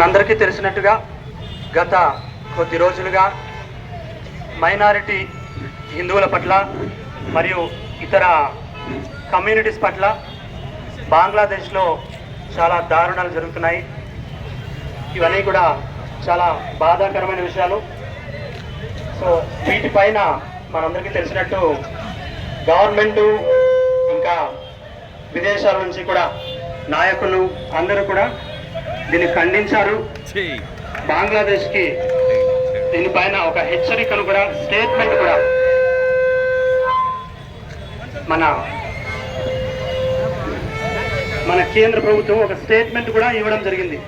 మనందరికీ తెలిసినట్టుగా గత కొద్ది రోజులుగా మైనారిటీ హిందువుల పట్ల మరియు ఇతర కమ్యూనిటీస్ పట్ల బంగ్లాదేశ్లో చాలా దారుణాలు జరుగుతున్నాయి. ఇవన్నీ కూడా చాలా బాధాకరమైన విషయాలు. సో వీటిపైన మనందరికీ తెలిసినట్టు గవర్నమెంటు ఇంకా విదేశాల నుంచి కూడా నాయకులు అందరూ కూడా దీన్ని ఖండించారు. బంగ్లాదేశ్కి దీనిపైన ఒక హెచ్చరికను కూడా స్టేట్మెంట్ కూడా మన మన కేంద్ర ప్రభుత్వం ఒక స్టేట్మెంట్ కూడా ఇవ్వడం జరిగింది.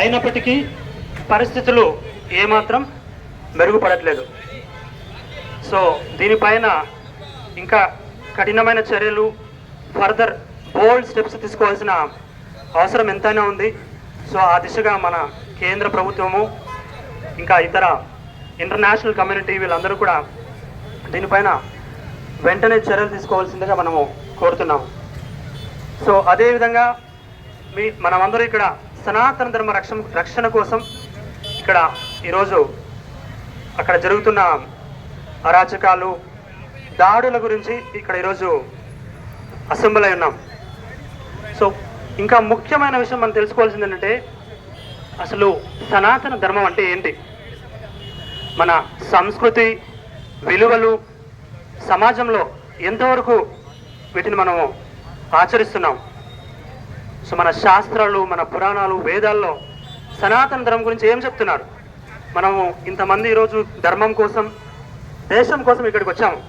అయినప్పటికీ పరిస్థితులు ఏమాత్రం మెరుగుపడట్లేదు. సో దీనిపైన ఇంకా కఠినమైన చర్యలు ఫర్దర్ బోల్డ్ స్టెప్స్ తీసుకోవాల్సిన అవసరం ఎంతైనా ఉంది. సో ఆ దిశగా మన కేంద్ర ప్రభుత్వము ఇంకా ఇతర ఇంటర్నేషనల్ కమ్యూనిటీ వీళ్ళందరూ కూడా దీనిపైన వెంటనే చర్యలు తీసుకోవాల్సిందిగా మనము కోరుతున్నాము. సో అదేవిధంగా మీ మనమందరూ ఇక్కడ సనాతన ధర్మ రక్షణ రక్షణ కోసం ఇక్కడ ఈరోజు అక్కడ జరుగుతున్న అరాచకాలు దాడుల గురించి ఇక్కడ ఈరోజు అసెంబ్లీ ఉన్నాం. సో ఇంకా ముఖ్యమైన విషయం మనం తెలుసుకోవాల్సింది ఏంటంటే అసలు సనాతన ధర్మం అంటే ఏంటి? మన సంస్కృతి విలువలు సమాజంలో ఎంతవరకు వీటిని మనము ఆచరిస్తున్నాం? సో మన శాస్త్రాలు మన పురాణాలు వేదాల్లో సనాతన ధర్మం గురించి ఏం చెప్తున్నారు? మనము ఇంతమంది ఈరోజు ధర్మం కోసం దేశం కోసం ఇక్కడికి వచ్చాము.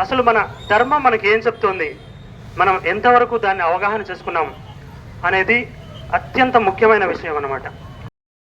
అసలు మన ధర్మం మనకి ఏం చెప్తుంది? మనం ఎంతవరకు దాన్ని అవగాహన చేసుకున్నాం? అనేది అత్యంత ముఖ్యమైన విషయం అన్నమాట.